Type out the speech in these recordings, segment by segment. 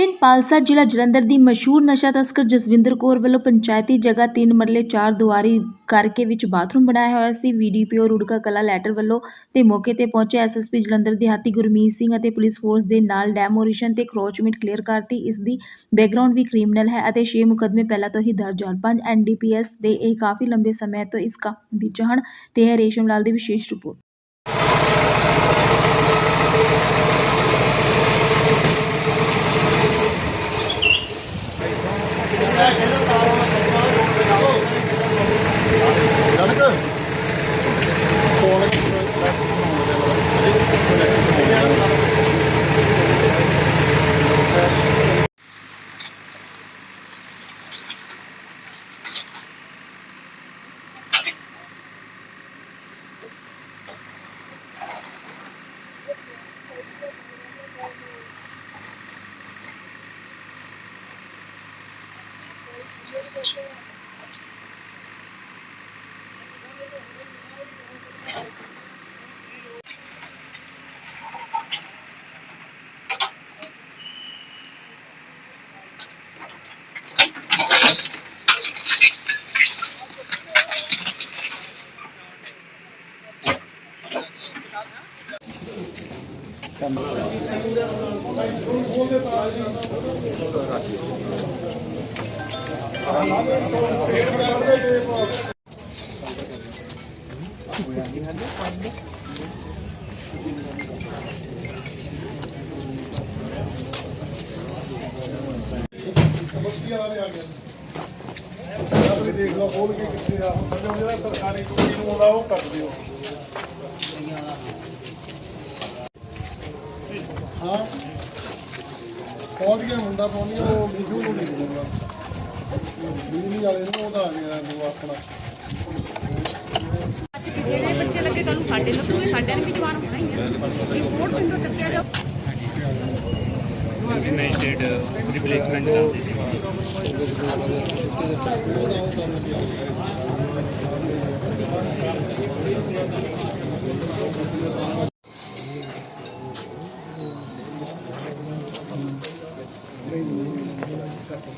ਪਿੰਡ ਪਾਲਸਾ ਜ਼ਿਲ੍ਹਾ ਜਲੰਧਰ ਦੀ ਮਸ਼ਹੂਰ ਨਸ਼ਾ ਤਸਕਰ ਜਸਵਿੰਦਰ ਕੌਰ ਵੱਲੋਂ ਪੰਚਾਇਤੀ ਜਗ੍ਹਾ ਤਿੰਨ ਮਰਲੇ ਚਾਰ ਦੁਆਰੀ ਕਰਕੇ ਵਿੱਚ ਬਾਥਰੂਮ ਬਣਾਇਆ ਹੋਇਆ ਸੀ। ਵੀਡੀਪੀਓ ਰੁੜਕਾ ਕਲਾ ਲੈਟਰ ਵੱਲੋਂ ਤੇ ਮੌਕੇ ਤੇ ਪਹੁੰਚੇ ਐਸਐਸਪੀ ਜਲੰਧਰ ਦਿਹਾਤੀ ਗੁਰਮੀਤ ਸਿੰਘ ਅਤੇ ਪੁਲਿਸ ਫੋਰਸ ਦੇ ਨਾਲ ਡੈਮੋਲੀਸ਼ਨ ਤੇ ਕਰੋਚਮੈਂਟ ਕਲੀਅਰ ਕਰਤੀ। ਇਸ ਦੀ ਬੈਕਗ੍ਰਾਉਂਡ ਵੀ ਕ੍ਰਿਮੀਨਲ ਹੈ ਅਤੇ 6 ਮੁਕਦਮੇ ਪਹਿਲਾਂ ਤੋਂ ਹੀ ਦਰਜ ਹਨ। 5 ਐਨਡੀਪੀਐਸ ਦੇ ਇਹ ਕਾਫੀ ਲੰਬੇ ਸਮੇਂ ਤੋਂ ਇਸ ਕੰਮ ਵਿੱਚ ਹਨ। ਤੇ ਹੈ ਰੇਸ਼ਮ ਲਾਲ ਦੀ ਵਿਸ਼ੇਸ਼ ਰਿਪੋਰਟ। Yeah, yeah. Gracias. ਦੇਖ ਲਓ ਖੋਲ ਕੇ ਕਿੱਥੇ ਆ ਸਮਝੋ ਜਿਹੜਾ ਸਰਕਾਰੀ ਕੋਈ ਨੂੰ ਆਉਂਦਾ ਉਹ ਕਰ ਦਿਓ ਹਾਂ। ਪਹੁੰਚ ਗਿਆ ਮੁੰਡਾ ਪਹੁੰਚ ਗਿਆ ਉਹ ਬਿਜੂ ਨੂੰ ਦੇਖ ਲਊਗਾ ਬਿਜਲੀ ਵਾਲੇ ਨੂੰ ਉਹਦਾ ਆ ਗਿਆ ਉਹ ਆਪਣਾ ਜਿਹੜੇ ਬੱਚੇ ਲੱਗੇ ਕੱਲ ਨੂੰ ਸਾਡੇ ਲੱਗੂਗੇ ਸਾਡੇ ਨੇ ਵੀ ਜਵਾਨ ਹੋਣਾ ਹੀ ਹੈ ਰਿਪੋਰਟ ਪਿੰਡੋਂ ਚੱਕਿਆ ਜਾ ਇਮੇਜਡ ਰਿਪਲੇਸਮੈਂਟ ਕਰਦੇ ਸੀ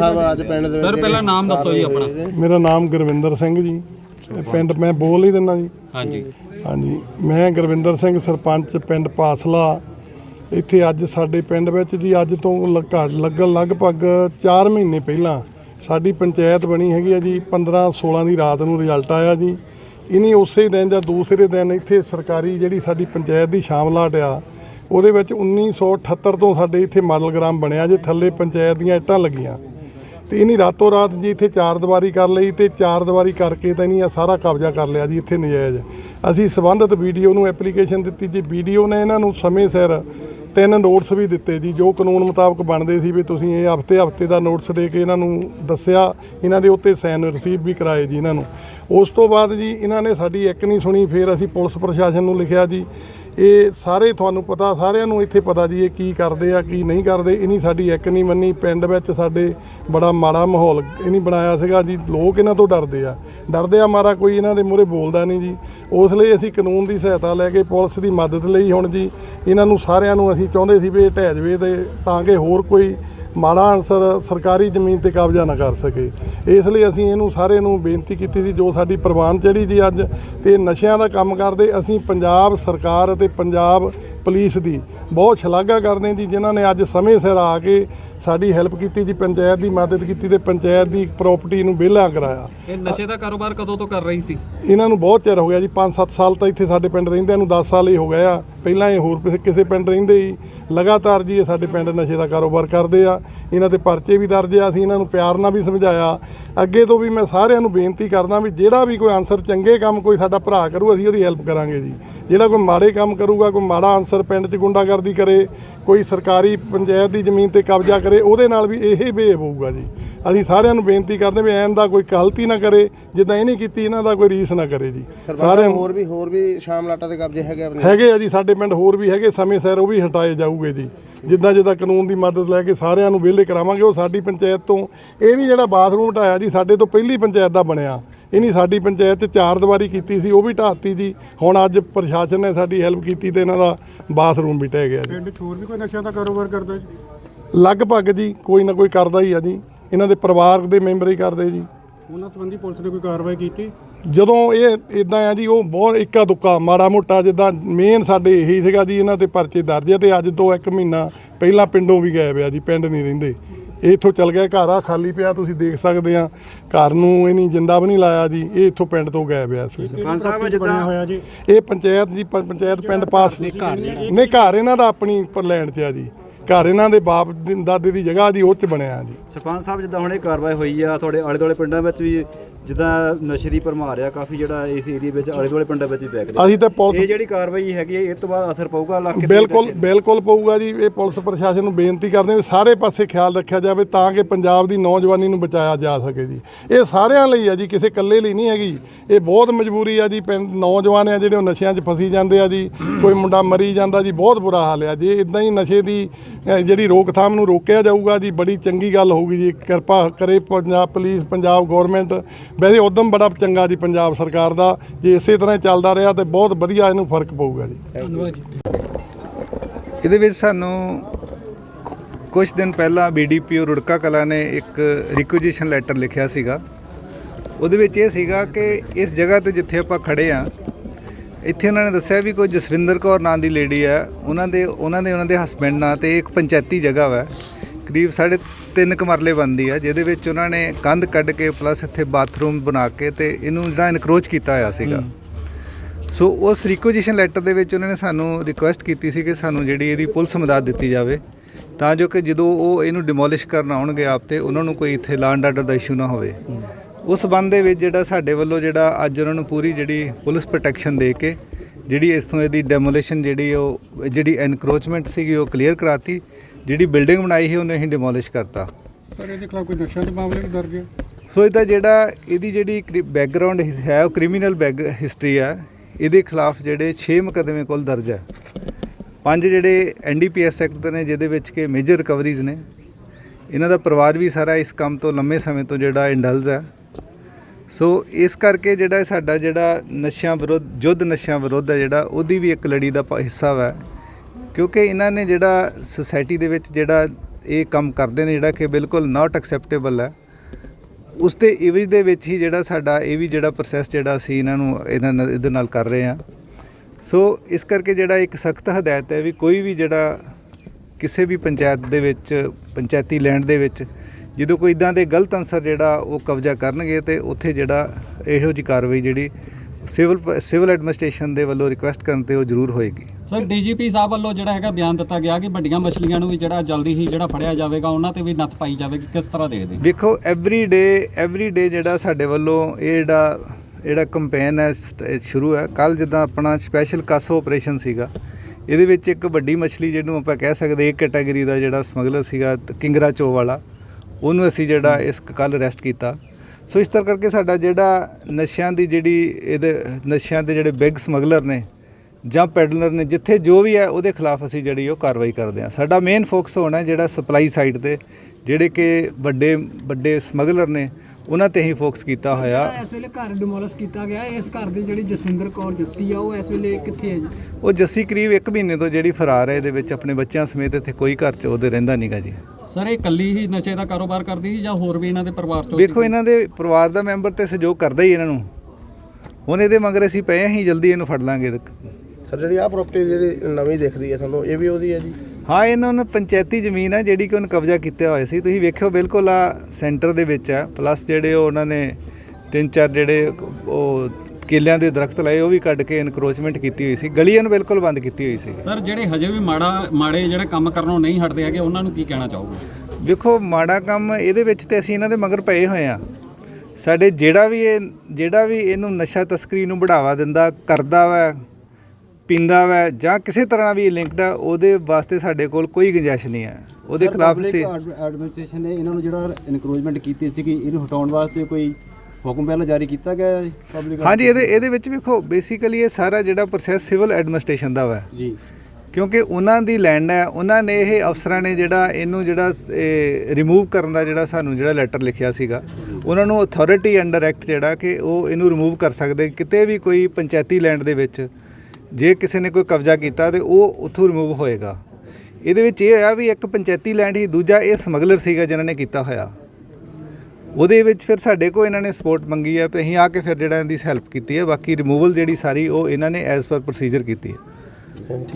ਸਾਹਿਬ ਅੱਜ ਪਿੰਡ ਦੇ ਸਰ ਪਹਿਲਾਂ ਨਾਮ ਦੱਸੋ ਜੀ ਆਪਣਾ। ਮੇਰਾ ਨਾਮ ਗੁਰਵਿੰਦਰ ਸਿੰਘ ਜੀ। ਇਹ ਪਿੰਡ ਮੈਂ ਬੋਲ ਨਹੀਂ ਦਿੰਦਾ ਜੀ। ਹਾਂਜੀ। ਹਾਂਜੀ। ਮੈਂ ਗੁਰਵਿੰਦਰ ਸਿੰਘ ਸਰਪੰਚ ਪਿੰਡ ਪਾਸਲਾ। ਇੱਥੇ ਅੱਜ ਸਾਡੇ ਪਿੰਡ ਵਿੱਚ ਜੀ ਅੱਜ ਤੋਂ ਲ- ਘੱਟ ਲੱਗਣ ਲਗਭਗ 4 ਮਹੀਨੇ ਪਹਿਲਾਂ ਸਾਡੀ ਪੰਚਾਇਤ ਬਣੀ ਹੈਗੀ ਆ ਜੀ 15 16 ਦੀ ਰਾਤ ਨੂੰ ਰਿਜ਼ਲਟ ਆਇਆ ਜੀ। ਇਨੀ ਉਸੇ ਦਿਨ ਜਾਂ ਦੂਸਰੇ ਦਿਨ ਇੱਥੇ ਸਰਕਾਰੀ ਜਿਹੜੀ ਸਾਡੀ ਪੰਚਾਇਤ ਦੀ ਸ਼ਾਮਲਾਟ ਆ ਉਹਦੇ ਵਿੱਚ 1978 ਤੋਂ ਸਾਡੇ ਇੱਥੇ ਮਾਡਲ ਗ੍ਰਾਮ ਬਣਿਆ ਜੇ ਥੱਲੇ ਪੰਚਾਇਤ ਦੀਆਂ ਇੱਟਾਂ ਲੱਗੀਆਂ। ਤੇ ਇਹਨੇ ਰਾਤੋਂ ਰਾਤ ਜੀ ਇੱਥੇ ਚਾਰ ਦੀਵਾਰੀ ਕਰ ਲਈ ਤੇ ਚਾਰ ਦੀਵਾਰੀ ਕਰਕੇ ਤਾਂ ਇਹਨੀ ਸਾਰਾ ਕਬਜ਼ਾ ਕਰ ਲਿਆ ਜੀ ਇੱਥੇ ਨਜਾਇਜ਼। ਅਸੀਂ ਸਬੰਧਤ ਵੀਡੀਓ ਨੂੰ ਐਪਲੀਕੇਸ਼ਨ ਦਿੱਤੀ ਜੀ। ਵੀਡੀਓ ਨੇ ਇਹਨਾਂ ਨੂੰ ਸਮੇਂ ਸਿਰ ਤਿੰਨ ਨੋਟਸ ਵੀ ਦਿੱਤੇ ਜੀ, ਜੋ ਕਾਨੂੰਨ ਮੁਤਾਬਕ ਬਣਦੇ ਸੀ ਵੀ ਤੁਸੀਂ ਇਹ ਹਫ਼ਤੇ ਹਫ਼ਤੇ ਦਾ ਨੋਟਸ ਦੇ ਕੇ ਇਹਨਾਂ ਨੂੰ ਦੱਸਿਆ, ਇਹਨਾਂ ਦੇ ਉੱਤੇ ਸਾਈਨ ਰਿਸੀਵ ਵੀ ਕਰਾਏ ਜੀ ਇਹਨਾਂ ਨੂੰ। ਉਸ ਤੋਂ ਬਾਅਦ ਜੀ ਇਹਨਾਂ ਨੇ ਸਾਡੀ ਇੱਕ ਨਹੀਂ ਸੁਣੀ, ਫਿਰ ਅਸੀਂ ਪੁਲਿਸ ਪ੍ਰਸ਼ਾਸਨ ਨੂੰ ਲਿਖਿਆ ਜੀ। ਇਹ ਸਾਰੇ ਤੁਹਾਨੂੰ ਪਤਾ, ਸਾਰਿਆਂ ਨੂੰ ਇੱਥੇ ਪਤਾ ਜੀ ਇਹ ਕੀ ਕਰਦੇ ਆ, ਕੀ ਨਹੀਂ ਕਰਦੇ। ਇਨੀ ਸਾਡੀ ਇੱਕ ਨਹੀਂ ਮੰਨੀ, ਪਿੰਡ ਵਿੱਚ ਸਾਡੇ ਬੜਾ ਮਾੜਾ ਮਾਹੌਲ ਇਨੀ ਬਣਾਇਆ ਸੀਗਾ। ਜੀ, ਲੋਕ ਇਹਨਾਂ ਤੋਂ ਡਰਦੇ ਆ। ਡਰਦੇ ਆ ਮਾਰਾ ਕੋਈ ਇਹਨਾਂ ਦੇ ਮੂਹਰੇ ਬੋਲਦਾ ਨਹੀਂ ਜੀ। ਉਸ ਲਈ ਅਸੀਂ ਕਾਨੂੰਨ ਦੀ ਸਹਾਇਤਾ ਲੈ ਕੇ ਪੁਲਿਸ ਦੀ ਮਦਦ ਲਈ ਹੁਣ ਜੀ, ਇਹਨਾਂ ਨੂੰ ਸਾਰਿਆਂ ਨੂੰ ਅਸੀਂ ਚਾਹੁੰਦੇ ਸੀ ਵੀ ਇਹ ਢਹਿ ਜਵੇ ਤੇ ਤਾਂ ਕਿ ਹੋਰ ਕੋਈ ਮਾੜਾ ਅਨਸਰ ਸਰਕਾਰੀ ਜ਼ਮੀਨ ਤੇ ਕਬਜ਼ਾ ਨਾ ਕਰ ਸਕੇ। ਇਸ ਲਈ ਅਸੀਂ ਇਹਨੂੰ ਸਾਰੇ ਨੂੰ ਬੇਨਤੀ ਕੀਤੀ ਸੀ ਜੋ ਸਾਡੀ ਪ੍ਰਵਾਨ ਚੜੀ ਜੀ ਅੱਜ ਤੇ ਨਸ਼ਿਆਂ ਦਾ ਕੰਮ ਕਰਦੇ ਅਸੀਂ ਪੰਜਾਬ ਸਰਕਾਰ ਅਤੇ ਪੰਜਾਬ ਪੁਲਿਸ ਦੀ ਬਹੁਤ ਸ਼ਲਾਘਾ ਕਰਦੇ ਹਾਂ ਜੀ ਜਿਨ੍ਹਾਂ ਨੇ ਅੱਜ ਸਮੇਂ ਸਿਰ ਆ ਕੇ ਸਾਡੀ ਹੈਲਪ ਕੀਤੀ ਜੀ ਪੰਚਾਇਤ ਦੀ ਮਦਦ ਕੀਤੀ ਤੇ ਪੰਚਾਇਤ ਦੀ ਪ੍ਰਾਪਰਟੀ ਨੂੰ ਵਿਹਲਾ ਕਰਾਇਆ। ਇਹ ਨਸ਼ੇ ਦਾ ਕਾਰੋਬਾਰ ਕਦੋਂ ਤੋਂ ਕਰ ਰਹੀ ਸੀ? ਇਹਨਾਂ ਨੂੰ ਬਹੁਤ ਚਿਰ ਹੋ ਗਿਆ ਜੀ 5-7 ਸਾਲ ਤਾਂ ਇੱਥੇ ਸਾਡੇ ਪਿੰਡ ਰਹਿੰਦਿਆਂ ਨੂੰ 10 ਸਾਲ ਹੀ ਹੋ ਗਏ ਆ। ਪਹਿਲਾਂ ਇਹ ਹੋਰ ਕਿਸੇ- ਕਿਸੇ ਪਿੰਡ ਰਹਿੰਦੇ ਹੀ ਲਗਾਤਾਰ ਜੀ ਇਹ ਸਾਡੇ ਪਿੰਡ ਨਸ਼ੇ ਦਾ ਕਾਰੋਬਾਰ ਕਰਦੇ ਆ, ਇਹਨਾਂ ਤੇ ਪਰਚੇ ਵੀ ਦਰਜ ਆ, ਅਸੀਂ ਇਹਨਾਂ ਨੂੰ ਪਿਆਰ ਨਾਲ ਵੀ ਸਮਝਾਇਆ। ਅੱਗੇ ਤੋਂ ਵੀ ਮੈਂ ਸਾਰਿਆਂ ਨੂੰ ਬੇਨਤੀ ਕਰਦਾ ਵੀ ਜਿਹੜਾ ਵੀ ਕੋਈ ਆਨਸਰ ਚੰਗੇ ਕੰਮ ਕੋਈ ਸਾਡਾ ਭਰਾ ਕਰੂ, ਅਸੀਂ ਉਹਦੀ ਹੈਲਪ ਕਰਾਂਗੇ ਜੀ। ਜਿਹੜਾ ਕੋਈ ਮਾੜੇ ਕੰਮ ਕਰੂਗਾ, ਕੋਈ ਮਾੜਾ ਆਨਸਰ ਪਿੰਡ 'ਚ ਗੁੰਡਾਗਰਦੀ ਕਰੇ, ਕੋਈ ਸਰਕਾਰੀ ਪੰਚਾਇਤ ਦੀ ਜ਼ਮੀਨ ਤੇ ਕਬਜ਼ਾ ਕਰੇ, ਉਹਦੇ ਨਾਲ ਵੀ ਇਹੀ ਬੇਹੇਵ ਹੋਊਗਾ ਜੀ। ਅਸੀਂ ਸਾਰਿਆਂ ਨੂੰ ਬੇਨਤੀ ਕਰਦੇ ਵੀ ਐਨ ਦਾ ਕੋਈ ਗਲਤੀ ਨਾ ਕਰੇ ਜਿੱਦਾਂ ਇਹਨੇ ਕੀਤੀ ਇਹਨਾਂ ਦਾ ਕੋਈ ਰੀਸ ਨਾ ਕਰੇ ਜੀ। ਸਾਰਿਆਂ ਹੋਰ ਵੀ ਹੋਰ ਵੀ ਸ਼ਾਮ ਲਾਟਾ ਦੇ ਕਬਜ਼ੇ ਹੈਗੇ ਆਪਣੇ? ਹੈਗੇ ਆ ਜੀ ਸਾਡੇ ਪਿੰਡ ਹੋਰ ਵੀ ਹੈਗੇ ਸਮੇਂ ਸਿਰ ਉਹ ਵੀ ਹਟਾਏ ਜਾਊਗੇ ਜੀ। ਜਿੱਦਾਂ ਜਿੱਦਾਂ ਕਾਨੂੰਨ ਦੀ ਮਦਦ ਲੈ ਕੇ ਸਾਰਿਆਂ ਨੂੰ ਵਿਹਲੇ ਕਰਾਵਾਂਗੇ ਉਹ ਸਾਡੀ ਪੰਚਾਇਤ ਤੋਂ ਇਹ ਵੀ ਜਿਹੜਾ ਬਾਥਰੂਮ ਢਾਇਆ ਜੀ ਸਾਡੇ ਤੋਂ ਪਹਿਲੀ ਪੰਚਾਇਤ ਦਾ ਬਣਿਆ। ਇਹਨੀ ਸਾਡੀ ਪੰਚਾਇਤ 'ਚ ਚਾਰ ਦੀਵਾਰੀ ਕੀਤੀ ਸੀ ਉਹ ਵੀ ਢਾਤੀ ਜੀ। ਹੁਣ ਅੱਜ ਪ੍ਰਸ਼ਾਸਨ ਨੇ ਸਾਡੀ ਹੈਲਪ ਕੀਤੀ ਤੇ ਇਹਨਾਂ ਦਾ ਬਾਥਰੂਮ ਵੀ ਢਹਿ ਗਿਆ ਜੀ। ਪਿੰਡ 'ਚ ਹੋਰ ਵੀ ਕੋਈ ਨਸ਼ਿਆਂ ਦਾ ਕਾਰੋਬਾਰ ਕਰਦਾ ਜੀ? ਲਗਭਗ ਜੀ ਕੋਈ ਨਾ ਕੋਈ ਕਰਦਾ ਹੀ ਆ ਜੀ। ਇਹਨਾਂ ਦੇ ਪਰਿਵਾਰ ਦੇ ਮੈਂਬਰ ਹੀ ਕਰਦੇ ਜੀ। ਉਹਨਾਂ ਸੰਬੰਧੀ ਪੁਲਿਸ ਨੇ ਕੋਈ ਕਾਰਵਾਈ ਕੀਤੀ? ਜਦੋਂ ਇਹ ਇਦਾਂ ਆ ਜੀ ਉਹ ਬਹੁਤ ਇੱਕਾ ਦੁੱਕਾ ਮਾੜਾ ਮੋਟਾ ਜਿੱਦਾਂ ਮੇਨ ਸਾਡੇ ਇਹੀ ਸੀਗਾ ਜੀ ਇਹਨਾਂ ਤੇ ਪਰਚੇ ਦਰਜ ਆ ਤੇ ਅੱਜ ਤੋਂ ਇੱਕ ਮਹੀਨਾ ਪਹਿਲਾਂ ਪਿੰਡੋਂ ਵੀ ਗਏ ਪਿਆ ਜੀ ਪਿੰਡ ਨਹੀਂ ਰਹਿੰਦੇ। ਇੱਥੋਂ ਚਲ ਗਿਆ ਘਰ ਆ ਖਾਲੀ ਪਿਆ ਤੁਸੀਂ ਦੇਖ ਸਕਦੇ ਆ। ਘਰ ਨੂੰ ਇਹ ਨਹੀਂ ਜਿੰਦਾ ਵੀ ਨਹੀਂ ਲਾਇਆ ਜੀ ਇਹ ਇੱਥੋਂ ਪਿੰਡ ਤੋਂ ਗਏ ਪਿਆ ਇਸ ਵੇਲੇ। ਖਾਨ ਸਾਹਿਬ ਬਣਿਆ ਹੋਇਆ ਜੀ। ਇਹ ਪੰਚਾਇਤ ਜੀ ਪੰਚਾਇਤ ਪਿੰਡ ਪਾਸ ਨਹੀਂ ਘਰ ਇਹਨਾਂ ਦਾ ਆਪਣੀ ਪਰ ਲੈਣ 'ਚ ਆ ਜੀ। ਘਰ ਇਹਨਾਂ ਦੇ ਬਾਪ ਦੀ- ਦਾਦੇ ਦੀ ਜਗ੍ਹਾ ਜੀ, ਉਹ 'ਚ ਬਣਿਆ ਜੀ। ਸਰਪੰਚ ਸਾਹਿਬ, ਜਿੱਦਾਂ ਹੁਣ ਇਹ ਕਾਰਵਾਈ ਹੋਈ ਆ, ਤੁਹਾਡੇ ਆਲੇ ਦੁਆਲੇ ਪਿੰਡਾਂ ਵਿੱਚ ਵੀ ਜਿੱਦਾਂ ਨਸ਼ੇ ਦੀ ਭਰਮਾਰ ਆ ਕਾਫੀ ਜਿਹੜਾ ਇਸ ਏਰੀਆ ਵਿੱਚ ਆਲੇ ਦੁਆਲੇ ਪਿੰਡਾਂ ਵਿੱਚ ਵੈਕ ਰਿਹਾ। ਅਸੀਂ ਤਾਂ ਪੁਲਿਸ ਇਹ ਜਿਹੜੀ ਕਾਰਵਾਈ ਹੈਗੀ ਹੈ ਇਹ ਤੋਂ ਬਾਅਦ ਅਸਰ ਪਊਗਾ ਇਲਾਕੇ ਤੇ ਬਿਲਕੁਲ ਬਿਲਕੁਲ ਪਊਗਾ ਜੀ। ਇਹ ਪੁਲਿਸ ਪ੍ਰਸ਼ਾਸਨ ਨੂੰ ਬੇਨਤੀ ਕਰਦੇ ਹਾਂ ਵੀ ਸਾਰੇ ਪਾਸੇ ਖਿਆਲ ਰੱਖਿਆ ਜਾਵੇ ਤਾਂ ਕਿ ਪੰਜਾਬ ਦੀ ਨੌਜਵਾਨੀ ਨੂੰ ਬਚਾਇਆ ਜਾ ਸਕੇ ਜੀ। ਇਹ ਸਾਰਿਆਂ ਲਈ ਆ ਜੀ ਕਿਸੇ ਇਕੱਲੇ ਲਈ ਨਹੀਂ ਹੈਗੀ। ਇਹ ਬਹੁਤ ਮਜਬੂਰੀ ਆ ਜੀ ਪਿੰਡ ਨੌਜਵਾਨ ਆ ਜਿਹੜੇ ਉਹ ਨਸ਼ਿਆਂ 'ਚ ਫਸੀ ਜਾਂਦੇ ਆ ਜੀ। ਕੋਈ ਮੁੰਡਾ ਮਰੀ ਜਾਂਦਾ ਜੀ ਬਹੁਤ ਬੁਰਾ ਹਾਲ ਆ ਜੇ। ਇਦਾਂ ਹੀ ਨਸ਼ੇ ਦੀ ਜਿਹੜੀ ਰੋਕਥਾਮ ਨੂੰ ਰੋਕਿਆ ਜਾਊਗਾ ਜੀ ਬੜੀ ਚੰਗੀ ਗੱਲ ਹੋਊਗੀ ਜੀ। ਕਿਰਪਾ ਕਰੇ ਪੰਜਾਬ ਪੁਲਿਸ ਪੰਜਾਬ ਗਵਰਨਮੈਂਟ ਵੈਸੇ ਉਦਮ ਬੜਾ ਚੰਗਾ ਜੀ ਪੰਜਾਬ ਸਰਕਾਰ ਦਾ ਜੇ ਇਸੇ ਤਰ੍ਹਾਂ ਹੀ ਚੱਲਦਾ ਰਿਹਾ ਤੇ ਬਹੁਤ ਵਧੀਆ ਇਹਨੂੰ ਫ਼ਰਕ ਪਊਗਾ ਜੀ। ਇਹਦੇ ਵਿੱਚ ਸਾਨੂੰ ਕੁਝ ਦਿਨ ਪਹਿਲਾਂ ਬੀਡੀਪੀਓ ਰੁੜਕਾ ਕਲਾ ਨੇ ਇੱਕ ਰਿਕੁਜੀਸ਼ਨ ਲੈਟਰ ਲਿਖਿਆ ਸੀਗਾ। ਉਹਦੇ ਵਿੱਚ ਇਹ ਸੀਗਾ ਕਿ ਇਸ ਜਗ੍ਹਾ ਤੇ ਜਿੱਥੇ ਆਪਾਂ ਖੜੇ ਆ ਇੱਥੇ ਉਹਨਾਂ ਨੇ ਦੱਸਿਆ ਵੀ ਕੋਈ ਜਸਵਿੰਦਰ ਕੌਰ ਨਾਂ ਦੀ ਲੇਡੀ ਆ ਉਹਨਾਂ ਦੇ ਉਹਨਾਂ ਦੇ ਉਹਨਾਂ ਦੇ ਹਸਬੈਂਡ ਨਾਂ ਤੇ ਇੱਕ ਪੰਚਾਇਤੀ ਜਗ੍ਹਾ ਵਾ। ਕਰੀਬ ਸਾਢੇ ਤਿੰਨ ਕੁ ਮਰਲੇ ਬਣਦੀ ਆ ਜਿਹਦੇ ਵਿੱਚ ਉਹਨਾਂ ਨੇ ਕੰਧ ਕੱਢ ਕੇ ਪਲੱਸ ਇੱਥੇ ਬਾਥਰੂਮ ਬਣਾ ਕੇ ਤੇ ਇਹਨੂੰ ਜਿਹੜਾ ਇਨਕਰੋਚ ਕੀਤਾ ਹੋਇਆ ਸੀਗਾ। ਸੋ ਉਸ ਰਿਕੁਜੀਸ਼ਨ ਲੈਟਰ ਦੇ ਵਿੱਚ ਉਹਨਾਂ ਨੇ ਸਾਨੂੰ ਰਿਕੁਐਸਟ ਕੀਤੀ ਸੀ ਕਿ ਸਾਨੂੰ ਜਿਹੜੀ ਇਹਦੀ ਪੁਲਿਸ ਮਦਦ ਦਿੱਤੀ ਜਾਵੇ ਤਾਂ ਜੋ ਕਿ ਜਦੋਂ ਉਹ ਇਹਨੂੰ ਡਿਮੋਲਿਸ਼ ਕਰਨ ਆਉਣਗੇ ਆਪ ਤੇ ਉਹਨਾਂ ਨੂੰ ਕੋਈ ਇੱਥੇ ਲਾਂਡ ਆਰਡਰ ਦਾ ਇਸ਼ੂ ਨਾ ਹੋਵੇ। ਉਸ ਸੰਬੰਧ ਦੇ ਵਿੱਚ ਜਿਹੜਾ ਸਾਡੇ ਵੱਲੋਂ ਜਿਹੜਾ ਅੱਜ ਉਹਨਾਂ ਨੂੰ ਪੂਰੀ ਜਿਹੜੀ ਪੁਲਿਸ ਪ੍ਰੋਟੈਕਸ਼ਨ ਦੇ ਕੇ ਜਿਹੜੀ ਇਸ ਤੋਂ ਇਹਦੀ ਡੈਮੋਲੀਸ਼ਨ ਜਿਹੜੀ ਉਹ ਜਿਹੜੀ ਐਨਕਰੋਚਮੈਂਟ ਸੀਗੀ ਉਹ ਕਲੀਅਰ ਕਰਾਤੀ ਜਿਹੜੀ ਬਿਲਡਿੰਗ ਬਣਾਈ ਸੀ ਉਹਨੂੰ ਅਸੀਂ ਡਿਮੋਲਿਸ਼ ਕਰਤਾ। ਸਰ ਇਹਦੇ ਖਿਲਾਫ ਕੋਈ ਨਸ਼ਿਆਂ ਦੇ ਮਾਮਲੇ ਵੀ ਦਰਜ ਹੈ। ਸੋ ਇਹਦਾ ਜਿਹੜਾ ਇਹਦੀ ਜਿਹੜੀ ਬੈਕਗ੍ਰਾਉਂਡ ਹੈ ਉਹ ਕ੍ਰਿਮੀਨਲ ਬੈਕ ਹਿਸਟਰੀ ਆ। ਇਹਦੇ ਖਿਲਾਫ ਜਿਹੜੇ 6 ਮੁਕੱਦਮੇ ਕੁੱਲ ਦਰਜ ਹੈ। ਪੰਜ ਜਿਹੜੇ ਐਨਡੀਪੀਐਸ ਐਕਟ ਦੇ ਨੇ ਜਿਹਦੇ ਵਿੱਚ ਕਿ ਮੇਜਰ ਰਿਕਵਰੀਜ਼ ਨੇ। ਇਹਨਾਂ ਦਾ ਪਰਿਵਾਰ ਵੀ ਸਾਰਾ ਇਸ ਕੰਮ ਤੋਂ ਲੰਮੇ ਸਮੇਂ ਤੋਂ ਜਿਹੜਾ ਇੰਡਲਜ ਹੈ। ਸੋ ਇਸ ਕਰਕੇ ਜਿਹੜਾ ਸਾਡਾ ਜਿਹੜਾ ਨਸ਼ਿਆਂ ਵਿਰੁੱਧ ਜੁੱਧ ਨਸ਼ਿਆਂ ਵਿਰੁੱਧ ਹੈ ਜਿਹੜਾ ਉਹਦੀ ਵੀ ਇੱਕ ਲੜੀ ਦਾ ਹਿੱਸਾ ਵਾ। ਕਿਉਂਕਿ ਇਹਨਾਂ ਨੇ ਜਿਹੜਾ ਸੁਸਾਇਟੀ ਦੇ ਵਿੱਚ ਜਿਹੜਾ ਇਹ ਕੰਮ ਕਰਦੇ ਨੇ, ਜਿਹੜਾ ਕਿ ਬਿਲਕੁਲ ਨਾਟ ਐਕਸੈਪਟੇਬਲ ਹੈ, ਉਸ ਦੇ ਇਵੇਜ਼ ਦੇ ਵਿੱਚ ਹੀ ਜਿਹੜਾ ਸਾਡਾ ਇਹ ਵੀ ਜਿਹੜਾ ਪ੍ਰੋਸੈਸ ਜਿਹੜਾ ਅਸੀਂ ਇਹਨਾਂ ਨੂੰ, ਇਹਨਾਂ ਨਾਲ, ਇਹਦੇ ਨਾਲ ਕਰ ਰਹੇ ਹਾਂ। ਸੋ ਇਸ ਕਰਕੇ ਜਿਹੜਾ ਇੱਕ ਸਖਤ ਹਦਾਇਤ ਹੈ ਵੀ ਕੋਈ ਵੀ ਜਿਹੜਾ ਕਿਸੇ ਵੀ ਪੰਚਾਇਤ ਦੇ ਵਿੱਚ, ਪੰਚਾਇਤੀ ਲੈਂਡ ਦੇ ਵਿੱਚ ਜਦੋਂ ਕੋਈ ਇਦਾਂ ਦੇ ਗਲਤ ਅਨਸਰ ਜਿਹੜਾ ਉਹ ਕਬਜ਼ਾ ਕਰਨਗੇ ਤੇ ਉੱਥੇ ਜਿਹੜਾ ਇਹੋ ਜੀ ਕਾਰਵਾਈ ਜਿਹੜੀ ਸਿਵਲ ਸਿਵਲ ਐਡਮਿਨਿਸਟ੍ਰੇਸ਼ਨ ਦੇ ਵੱਲੋਂ ਰਿਕੁਐਸਟ ਕਰਨ ਤੇ ਉਹ ਜ਼ਰੂਰ ਹੋਏਗੀ। ਸਰ, ਡੀਜੀਪੀ ਸਾਹਿਬ ਵੱਲੋਂ ਜਿਹੜਾ ਹੈਗਾ ਬਿਆਨ ਦਿੱਤਾ ਗਿਆ ਕਿ ਵੱਡੀਆਂ ਮਛਲੀਆਂ ਨੂੰ ਵੀ ਜਿਹੜਾ ਜਲਦੀ ਹੀ ਜਿਹੜਾ ਫੜਿਆ ਜਾਵੇਗਾ, ਉਹਨਾਂ ਤੇ ਵੀ ਨੱਥ ਪਾਈ ਜਾਵੇਗੀ। ਕਿਸ ਤਰ੍ਹਾਂ ਦੇਖਦੇ ਵੇਖੋ ਐਵਰੀ ਡੇ ਐਵਰੀ ਡੇ ਜਿਹੜਾ ਸਾਡੇ ਵੱਲੋਂ ਇਹ ਜਿਹੜਾ ਜਿਹੜਾ ਕੰਪੇਨ ਹੈ ਸਟ- ਸ਼ੁਰੂ ਹੈ। ਕੱਲ ਜਿੱਦਾਂ ਆਪਣਾ ਸਪੈਸ਼ਲ ਕਾਸੋ ਆਪਰੇਸ਼ਨ ਸੀਗਾ, ਇਹਦੇ ਵਿੱਚ ਇੱਕ ਵੱਡੀ ਮੱਛਲੀ ਜਿਹਨੂੰ ਆਪਾਂ ਕਹਿ ਸਕਦੇ ਇੱਕ ਕੈਟਾਗਰੀ ਦਾ ਜਿਹੜਾ ਸਮਗਲਰ ਸੀਗਾ ਕਿੰਗਰਾ ਚੋ ਵਾਲਾ, ਉਹਨੂੰ ਅਸੀਂ ਜਿਹੜਾ ਇਸ ਕੱਲ ਅਰੈਸਟ ਕੀਤਾ। ਸੋ ਇਸ ਤਰ੍ਹਾਂ ਕਰਕੇ ਸਾਡਾ ਜਿਹੜਾ ਨਸ਼ਿਆਂ ਦੀ ਜਿਹੜੀ, ਇਹਦੇ, ਨਸ਼ਿਆਂ ਦੇ ਜਿਹੜੇ ਬਿਗ ਸਮਗਲਰ ਨੇ ਜਾਂ ਪੈਡਲਰ ਨੇ ਜਿੱਥੇ ਜੋ ਵੀ ਹੈ ਉਹਦੇ ਖਿਲਾਫ ਅਸੀਂ ਜਿਹੜੀ ਉਹ ਕਾਰਵਾਈ ਕਰਦੇ ਹਾਂ। ਸਾਡਾ ਮੇਨ ਫੋਕਸ ਹੋਣਾ ਜਿਹੜਾ ਸਪਲਾਈ ਸਾਈਡ ਤੇ ਜਿਹੜੇ ਕਿ ਵੱਡੇ ਵੱਡੇ ਸਮਗਲਰ ਨੇ ਉਹਨਾਂ ਤੇ ਹੀ ਫੋਕਸ ਕੀਤਾ ਹੋਇਆ। ਇਸ ਵੇਲੇ ਘਰ ਡਿਮੋਲਿਸ਼ ਕੀਤਾ ਗਿਆ ਇਸ ਘਰ ਦੀ ਜਿਹੜੀ ਜਸਵਿੰਦਰ ਕੌਰ ਜੱਸੀ ਆ ਉਹ ਇਸ ਵੇਲੇ ਕਿੱਥੇ ਹੈ ਜੀ? ਉਹ ਜੱਸੀ ਕਰੀਬ 1 ਮਹੀਨੇ ਤੋਂ ਜਿਹੜੀ ਫਰਾਰ ਹੈ ਇਹਦੇ ਵਿੱਚ ਆਪਣੇ ਬੱਚਿਆਂ ਸਮੇਤ ਇੱਥੇ ਕੋਈ ਘਰ 'ਚ ਉਹਦੇ ਰਹਿੰਦਾ ਨਹੀਂਗਾ ਜੀ। ਸਰ ਇਹ ਇਕੱਲੀ ਹੀ ਨਸ਼ੇ ਦਾ ਕਾਰੋਬਾਰ ਕਰਦੀ ਸੀ ਜਾਂ ਹੋਰ ਵੀ ਇਹਨਾਂ ਦੇ ਪਰਿਵਾਰ ਚੋਂ ਵੇਖੋ ਇਹਨਾਂ ਦੇ ਪਰਿਵਾਰ ਦਾ ਮੈਂਬਰ ਤੇ ਸਹਿਯੋਗ ਕਰਦਾ ਹੀ ਇਹਨਾਂ ਨੂੰ। ਹੁਣ ਇਹਦੇ ਮਗਰ ਅਸੀਂ ਪਏ ਹਾਂ ਹੀ ਜਲਦੀ ਇਹਨੂੰ ਫੜ ਲਾਂਗੇ। ਸਰ ਜਿਹੜੀ ਆ ਪ੍ਰਾਪਰਟੀ ਜਿਹੜੀ ਨਵੀਂ ਦਿਖ ਰਹੀ ਹੈ ਤੁਹਾਨੂੰ ਇਹ ਵੀ ਉਹਦੀ ਹੈ ਜੀ? ਹਾਂ ਇਹਨਾਂ ਨੂੰ ਪੰਚਾਇਤੀ ਜ਼ਮੀਨ ਹੈ ਜਿਹੜੀ ਕਿ ਉਹਨ ਕਬਜ਼ਾ ਕੀਤਾ ਹੋਇਆ ਸੀ। ਤੁਸੀਂ ਵੇਖਿਓ ਬਿਲਕੁਲ ਆ ਸੈਂਟਰ ਦੇ ਵਿੱਚ ਆ ਪਲੱਸ ਜਿਹੜੇ ਉਹ ਉਹਨਾਂ ਨੇ ਤਿੰਨ ਚਾਰ ਜਿਹੜੇ ਉਹ ਕੇਲਿਆਂ ਦੇ ਦਰਖਤ ਲਾਏ ਉਹ ਵੀ ਕੱਢ ਕੇ ਇਨਕਰੋਚਮੈਂਟ ਕੀਤੀ ਹੋਈ ਸੀ। ਗਲੀਆਂ ਨੂੰ ਬਿਲਕੁਲ ਬੰਦ ਕੀਤੀ ਹੋਈ ਸੀ। ਸਰ ਜਿਹੜੇ ਹਜੇ ਵੀ ਮਾੜਾ ਮਾੜੇ ਜਿਹੜੇ ਕੰਮ ਕਰਨੋਂ ਨਹੀਂ ਹਟਦੇ ਹੈਗੇ ਉਹਨਾਂ ਨੂੰ ਕੀ ਕਹਿਣਾ ਚਾਹੋਗੇ? ਵੇਖੋ ਮਾੜਾ ਕੰਮ ਇਹਦੇ ਵਿੱਚ ਤੇ ਅਸੀਂ ਇਹਨਾਂ ਦੇ ਮਗਰ ਪਏ ਹੋਏ ਆ ਸਾਡੇ ਜਿਹੜਾ ਵੀ ਇਹ ਜਿਹੜਾ ਵੀ ਇਹਨੂੰ ਨਸ਼ਾ ਤਸਕਰੀ ਨੂੰ ਬੜਾਵਾ ਦਿੰਦਾ ਕਰਦਾ ਵਾ ਪੀਂਦਾ ਵਾ ਜਾਂ ਕਿਸੇ ਤਰ੍ਹਾਂ ਵੀ ਲਿੰਕਡ ਆ ਉਹਦੇ ਵਾਸਤੇ ਸਾਡੇ ਕੋਲ ਕੋਈ ਗੁੰਜਾਇਸ਼ ਨਹੀਂ ਹੈ। ਉਹਦੇ ਖਿਲਾਫ ਅਸੀਂ ਐਡਮਿਨਿਸਟ੍ਰੇਸ਼ਨ ਨੇ ਇਹਨਾਂ ਨੂੰ ਜਿਹੜਾ ਇਨਕਰੋਚਮੈਂਟ ਕੀਤੀ ਸੀ ਕਿ ਇਹਨੂੰ ਹਟਾਉਣ ਵਾਸਤੇ ਕੋਈ ਹੁਕਮ ਪਹਿਲਾਂ ਜਾਰੀ ਕੀਤਾ ਗਿਆ ਹੈ ਪਬਲਿਕ ਹਾਂਜੀ ਇਹਦੇ ਇਹਦੇ ਵਿੱਚ ਵੇਖੋ ਬੇਸਿਕਲੀ ਇਹ ਸਾਰਾ ਜਿਹੜਾ ਪ੍ਰੋਸੈਸ ਸਿਵਲ ਐਡਮਿਨਿਸਟ੍ਰੇਸ਼ਨ ਦਾ ਵਾ। ਜੀ। ਕਿਉਂਕਿ ਉਹਨਾਂ ਦੀ ਲੈਂਡ ਹੈ ਉਹਨਾਂ ਨੇ ਇਹ ਅਫਸਰਾਂ ਨੇ ਜਿਹੜਾ ਇਹਨੂੰ ਜਿਹੜਾ ਰਿਮੂਵ ਕਰਨ ਦਾ ਜਿਹੜਾ ਸਾਨੂੰ ਜਿਹੜਾ ਲੈਟਰ ਲਿਖਿਆ ਸੀਗਾ ਉਹਨਾਂ ਨੂੰ ਅਥਾਰਟੀ ਅੰਡਰ ਐਕਟ ਜਿਹੜਾ ਕਿ ਉਹ ਇਹਨੂੰ ਰਿਮੂਵ ਕਰ ਸਕਦੇ ਕਿਤੇ ਵੀ ਕੋਈ ਪੰਚਾਇਤੀ ਲੈਂਡ ਦੇ ਵਿੱਚ। ਜੇ ਕਿਸੇ ਨੇ ਕੋਈ ਕਬਜ਼ਾ ਕੀਤਾ ਤੇ ਉਹ ਉੱਥੋਂ ਰਿਮੂਵ ਹੋਏਗਾ। ਇਹਦੇ ਵਿੱਚ ਇਹ ਹੋਇਆ ਵੀ ਇੱਕ ਪੰਚਾਇਤੀ ਲੈਂਡ ਹੀ ਦੂਜਾ ਇਹ ਸਮਗਲਰ ਸੀਗਾ ਜਿਨ੍ਹਾਂ ਨੇ ਕੀਤਾ ਹੋਇਆ। ਉਹਦੇ ਵਿੱਚ ਫਿਰ ਸਾਡੇ ਕੋਲ ਇਹਨਾਂ ਨੇ ਸਪੋਰਟ ਮੰਗੀ ਹੈ ਤੇ ਅਸੀਂ ਆ ਕੇ ਫਿਰ ਜਿਹੜਾ ਇਹਦੀ ਹੈਲਪ ਕੀਤੀ ਹੈ ਬਾਕੀ ਰਿਮੂਵਲ ਜਿਹੜੀ ਸਾਰੀ ਉਹ ਇਹਨਾਂ ਨੇ ਐਜ਼ ਪਰ ਪ੍ਰੋਸੀਜਰ ਕੀਤੀ ਹੈ।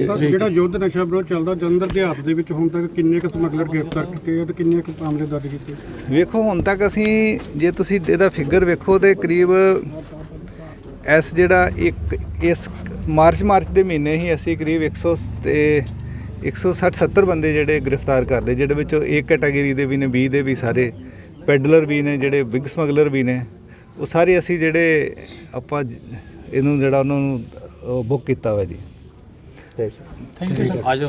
ਸਰ ਜਿਹੜਾ ਯੁੱਧ ਨਸ਼ਾ ਵਿਰੋਧ ਚੱਲਦਾ ਜਲੰਧਰ ਦੇ ਆਪ ਦੇ ਵਿੱਚ ਹੁਣ ਤੱਕ ਕਿੰਨੇ ਕੁ ਸਮਗਲਰ ਗ੍ਰਿਫਤਾਰ ਕੀਤੇ ਆ ਤੇ ਕਿੰਨੇ ਕੁ ਮਾਮਲੇ ਦਰਜ ਕੀਤੇ ਵੇਖੋ ਹੁਣ ਤੱਕ ਅਸੀਂ ਜੇ ਤੁਸੀਂ ਇਹਦਾ ਫਿਗਰ ਵੇਖੋ ਤੇ ਕਰੀਬ ਐਸ ਜਿਹੜਾ ਇੱਕ ਇਸ ਮਾਰਚ ਮਾਰਚ ਦੇ ਮਹੀਨੇ ਹੀ ਅਸੀਂ ਕਰੀਬ 100 ਤੇ 160 70 ਬੰਦੇ ਜਿਹੜੇ ਗ੍ਰਿਫਤਾਰ ਕਰ ਲਏ ਜਿਹੜੇ ਵਿੱਚੋਂ ਏ ਕੈਟਾਗਰੀ ਦੇ ਵੀ ਨੇ 20 ਦੇ ਵੀ ਸਾਰੇ ਪੈਡਲਰ ਵੀ ਨੇ ਜਿਹੜੇ ਬਿਗ ਸਮਗਲਰ ਵੀ ਨੇ ਉਹ ਸਾਰੇ ਅਸੀਂ ਜਿਹੜੇ ਆਪਾਂ ਇਹਨੂੰ ਜਿਹੜਾ ਉਹਨਾਂ ਨੂੰ ਬੁੱਕ ਕੀਤਾ ਵਾ ਜੀ। Thank you